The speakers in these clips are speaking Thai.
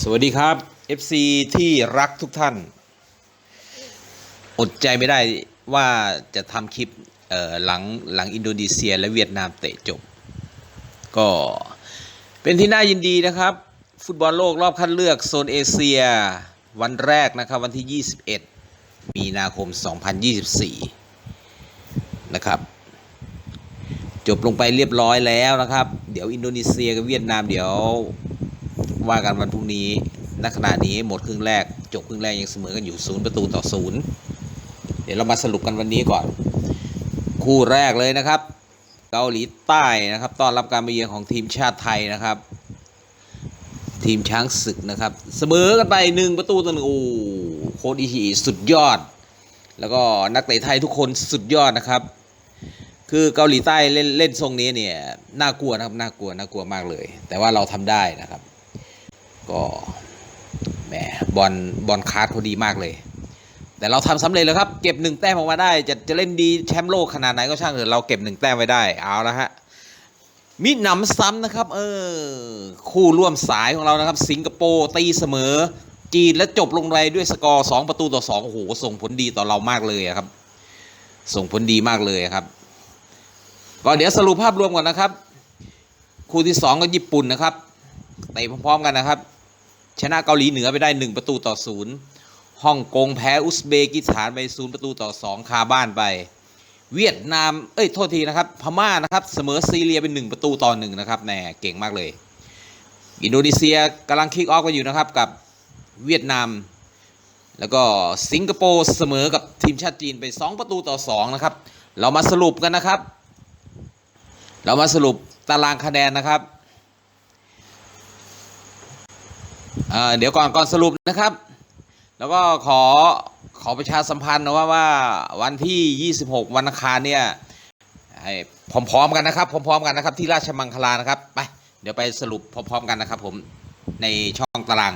สวัสดีครับ FC ที่รักทุกท่าน อดใจไม่ได้ว่าจะทำคลิปหลังหลังอินโดนีเซียและเวียดนามเตะจบ ก็เป็นที่น่ายินดีนะครับ ฟุตบอลโลกรอบคัดเลือกโซนเอเชีย วันแรกนะครับ วันที่ 21 มีนาคม 2024 นะครับ จบลงไปเรียบร้อยแล้วนะครับ เดี๋ยวอินโดนีเซียกับเวียดนามเดี๋ยว ว่ากันวันพรุ่งนี้ณขณะนี้หมดครึ่งแรก จบครึ่งแรกยังเสมอกันอยู่ศูนย์ประตูต่อศูนย์เดี๋ยวเรามาสรุปกันวันนี้ก่อน คู่แรกเลยนะครับ เกาหลีใต้นะครับต้อนรับการมาเยือนของทีมชาติไทยนะครับ ทีมช้างศึกนะครับ เสมอกันไปหนึ่งประตูต่อหนึ่งโอ้โคดอิชิสุดยอด แล้วก็นักเตะไทยทุกคนสุดยอดนะครับ คือเกาหลีใต้เล่นเล่นทรงนี้เนี่ยน่ากลัวนะครับน่ากลัวน่ากลัวมากเลย แต่ว่าเราทำได้นะครับ ก็แหมบอลบอลคาร์ดเขาดีมากเลย แต่เราทำสำเร็จแล้วครับ เก็บหนึ่งแต้มออกมาได้ จะจะเล่นดีแชมป์โลกขนาดไหนก็ช่างเถอะเราเก็บหนึ่งแต้มไว้ได้เอาละฮะมิหนำซ้ำนะครับ เออ คู่ร่วมสายของเรานะครับ สิงคโปร์ตีเสมอ จีนและจบลงไรด้วยสกอร์ 2 ประตูต่อ2โอ้โหส่งผลดีต่อเรามากเลยครับ ส่งผลดีมากเลยครับ ก็เดี๋ยวสรุปภาพรวมก่อนนะครับ คู่ที่ 2 ก็ญี่ปุ่นนะครับเตะพร้อมๆกันนะครับ ชนะเกาหลีเหนือไปได้ 1 ประตูต่อศูนย์ฮ่องกงแพ้อุซเบกิสถานไป0ประตูต่อ 2 คาบ้านไป เวียดนาม เอ้ย โทษทีนะครับ พม่านะครับ เสมอซีเรียเป็น 1 ประตูต่อ1นะครับแหน่เก่งมากเลย อินโดนีเซียกำลังคิกออฟกันอยู่นะครับกับเวียดนาม แล้วก็สิงคโปร์เสมอกับทีมชาติจีนไป 2 ประตูต่อ2นะครับ เรามาสรุปกันนะครับ เรามาสรุปตารางคะแนนนะครับ อ่า เดี๋ยวก่อนก่อนสรุปนะครับ แล้วก็ขอขอประชาสัมพันธ์นะว่าว่าวันที่ 26 วันอังคารเนี่ยพร้อมๆกันนะครับพร้อมๆกันนะครับที่ราชมังคลานะครับไปเดี๋ยวไปสรุปพร้อมๆกันนะครับผมในช่องตาราง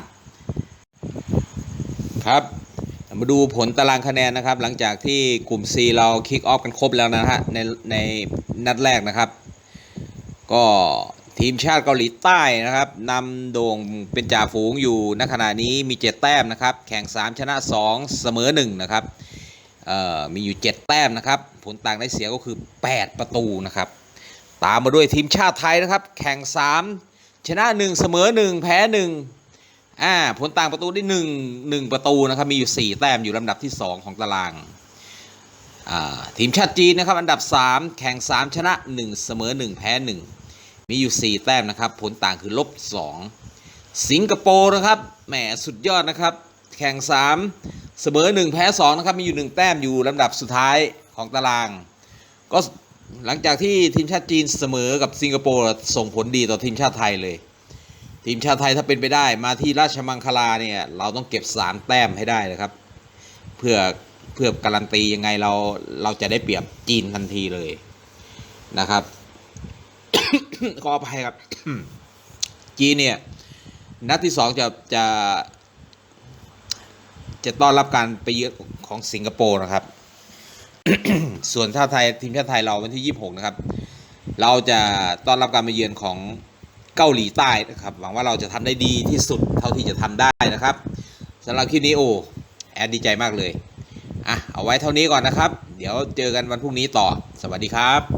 ครับมาดูผลตารางคะแนนนะครับ หลังจากที่กลุ่ม C เราคิกออฟกันครบแล้วนะฮะในในนัดแรกนะครับ ก็ ทีมชาติเกาหลีใต้นะครับนำโด่งเป็นจ่าฝูงอยู่ณขณะนี้มี 7 แต้มนะครับ แข่ง 3 ชนะ 2 เสมอ 1 นะครับมีอยู่ 7 แต้มนะครับ ผลต่างได้เสียก็คือ 8 ประตูนะครับ ตามมาด้วยทีมชาติไทยนะครับ แข่ง 3 ชนะ 1 เสมอ 1 แพ้1อ่าผลต่างประตูได้ 1 1 ประตูนะครับ มีอยู่ 4 แต้มอยู่ลำดับที่ 2 ของตารางทีมชาติจีนนะครับอันดับ 3 แข่ง 3 ชนะ 1 เสมอ 1 แพ้ 1 มีอยู่ 4 แต้มนะครับ ผลต่างคือลบ 2 สิงคโปร์นะครับแหมสุดยอดนะครับ แข่ง 3 เสมอ 1 แพ้ 2 นะครับ มีอยู่ 1 แต้มอยู่ลำดับสุดท้ายของตาราง ก็หลังจากที่ทีมชาติจีนเสมอกับสิงคโปร์ส่งผลดีต่อทีมชาติไทยเลย ทีมชาติไทยถ้าเป็นไปได้มาที่ราชมังคลาเนี่ยเราต้องเก็บ 3 แต้มให้ได้นะครับ เพื่อเพื่อการันตียังไงเราเราจะได้เปรียบจีนทันทีเลยนะครับ ขออภัยครับ จีนเนี่ย นัดที่สองจะจะจะต้อนรับการไปเยือนของสิงคโปร์นะครับ ส่วนชาติไทยทีมชาติไทยเราวันที่ 26 นะครับ เราจะต้อนรับการมาเยือนของเกาหลีใต้นะครับ หวังว่าเราจะทำได้ดีที่สุดเท่าที่จะทำได้นะครับสำหรับคลิปนี้โอ้แอดดีใจมากเลย อะ เอาไว้เท่านี้ก่อนนะครับ เดี๋ยวเจอกันวันพรุ่งนี้ต่อ สวัสดีครับ